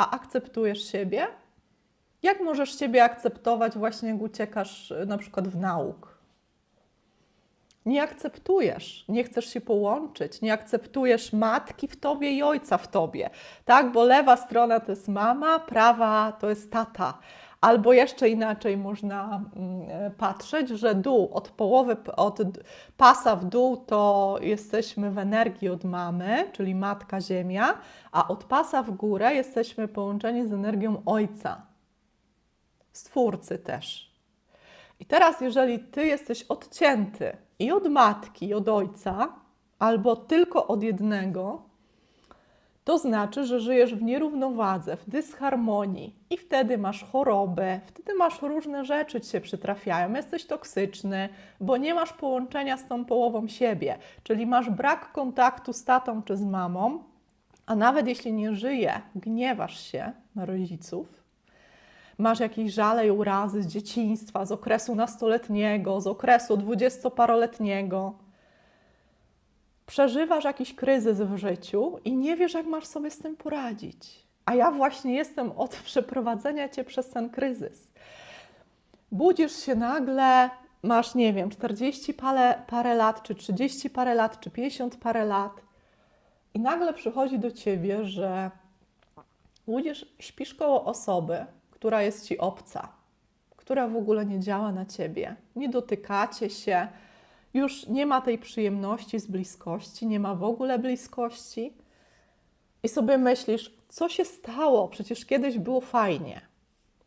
a akceptujesz siebie? Jak możesz siebie akceptować właśnie jak uciekasz y, na przykład w nauk? Nie akceptujesz, nie chcesz się połączyć, nie akceptujesz matki w tobie i ojca w tobie, tak? Bo lewa strona to jest mama, prawa to jest tata. Albo jeszcze inaczej można mm, patrzeć, że dół od połowy, od pasa w dół to jesteśmy w energii od mamy, czyli matka ziemia, a od pasa w górę jesteśmy połączeni z energią ojca, stwórcy też. I teraz, jeżeli ty jesteś odcięty i od matki, i od ojca, albo tylko od jednego, to znaczy, że żyjesz w nierównowadze, w dysharmonii i wtedy masz chorobę, wtedy masz różne rzeczy ci się przytrafiają. Jesteś toksyczny, bo nie masz połączenia z tą połową siebie, czyli masz brak kontaktu z tatą czy z mamą, a nawet jeśli nie żyje, gniewasz się na rodziców, masz jakieś żale i urazy z dzieciństwa, z okresu nastoletniego, z okresu dwudziestoparoletniego, przeżywasz jakiś kryzys w życiu i nie wiesz, jak masz sobie z tym poradzić. A ja właśnie jestem od przeprowadzenia cię przez ten kryzys. Budzisz się nagle, masz, nie wiem, 40 parę, parę lat, czy 30 parę lat, czy 50 parę lat, i nagle przychodzi do ciebie, że budzisz, śpisz koło osoby, która jest ci obca, która w ogóle nie działa na ciebie, nie dotykacie się, już nie ma tej przyjemności z bliskości, nie ma w ogóle bliskości. I sobie myślisz, co się stało? Przecież kiedyś było fajnie,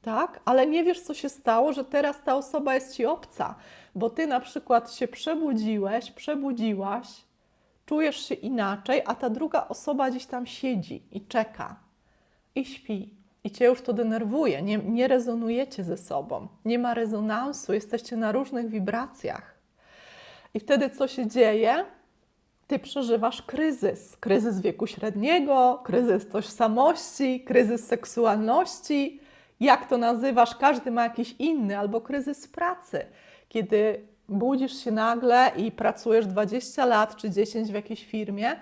tak? Ale nie wiesz, co się stało, że teraz ta osoba jest ci obca, bo ty na przykład się przebudziłeś, przebudziłaś, czujesz się inaczej, a ta druga osoba gdzieś tam siedzi i czeka i śpi. I cię już to denerwuje, nie, nie rezonujecie ze sobą, nie ma rezonansu, jesteście na różnych wibracjach. I wtedy co się dzieje? Ty przeżywasz kryzys. Kryzys wieku średniego, kryzys tożsamości, kryzys seksualności. Jak to nazywasz? Każdy ma jakiś inny, albo kryzys pracy, kiedy budzisz się nagle i pracujesz 20 lat czy 10 w jakiejś firmie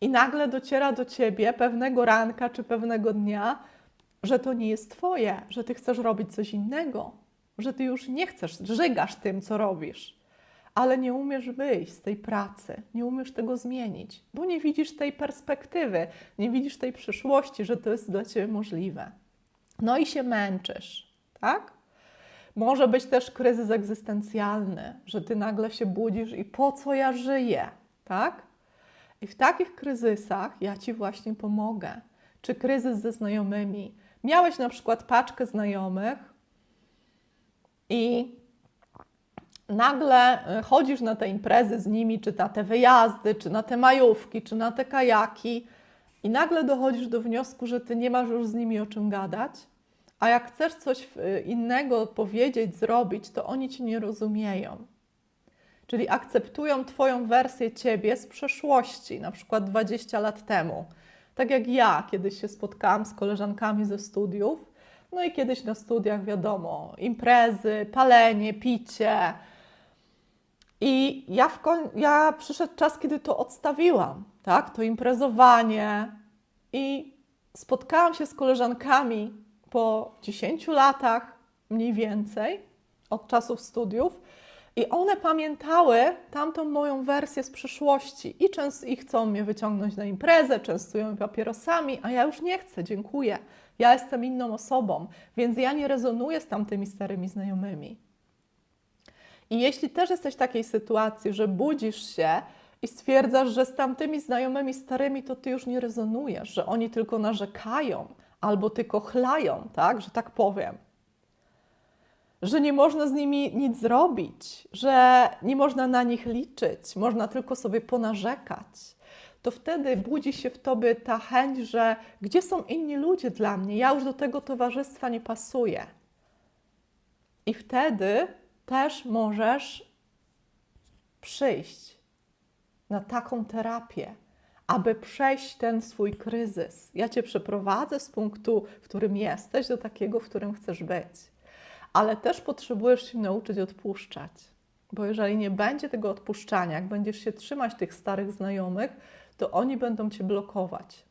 i nagle dociera do ciebie pewnego ranka czy pewnego dnia, że to nie jest twoje, że ty chcesz robić coś innego, że ty już nie chcesz, żygasz tym, co robisz ale nie umiesz wyjść z tej pracy, nie umiesz tego zmienić, bo nie widzisz tej perspektywy, nie widzisz tej przyszłości, że to jest dla ciebie możliwe. No i się męczysz, tak? Może być też kryzys egzystencjalny, że ty nagle się budzisz i po co ja żyję, tak? I w takich kryzysach ja ci właśnie pomogę. Czy kryzys ze znajomymi? Miałeś na przykład paczkę znajomych i nagle y, chodzisz na te imprezy z nimi, czy na te wyjazdy, czy na te majówki, czy na te kajaki, i nagle dochodzisz do wniosku, że ty nie masz już z nimi o czym gadać, a jak chcesz coś y, innego powiedzieć, zrobić, to oni ci nie rozumieją. Czyli akceptują Twoją wersję ciebie z przeszłości, na przykład 20 lat temu. Tak jak ja kiedyś się spotkałam z koleżankami ze studiów, no i kiedyś na studiach, wiadomo, imprezy, palenie, picie, i ja, w koń, ja przyszedł czas, kiedy to odstawiłam, tak? To imprezowanie. I spotkałam się z koleżankami po 10 latach mniej więcej od czasów studiów. I one pamiętały tamtą moją wersję z przyszłości i często chcą mnie wyciągnąć na imprezę, częstują mnie papierosami, a ja już nie chcę, dziękuję. Ja jestem inną osobą, więc ja nie rezonuję z tamtymi starymi znajomymi. I jeśli też jesteś w takiej sytuacji, że budzisz się i stwierdzasz, że z tamtymi znajomymi starymi to ty już nie rezonujesz, że oni tylko narzekają albo tylko chlają, tak, że tak powiem, że nie można z nimi nic zrobić, że nie można na nich liczyć, można tylko sobie ponarzekać, to wtedy budzi się w tobie ta chęć, że gdzie są inni ludzie dla mnie? Ja już do tego towarzystwa nie pasuję. I wtedy też możesz przyjść na taką terapię, aby przejść ten swój kryzys. Ja cię przeprowadzę z punktu, w którym jesteś, do takiego, w którym chcesz być. Ale też potrzebujesz się nauczyć odpuszczać. Bo jeżeli nie będzie tego odpuszczania, jak będziesz się trzymać tych starych znajomych, to oni będą cię blokować.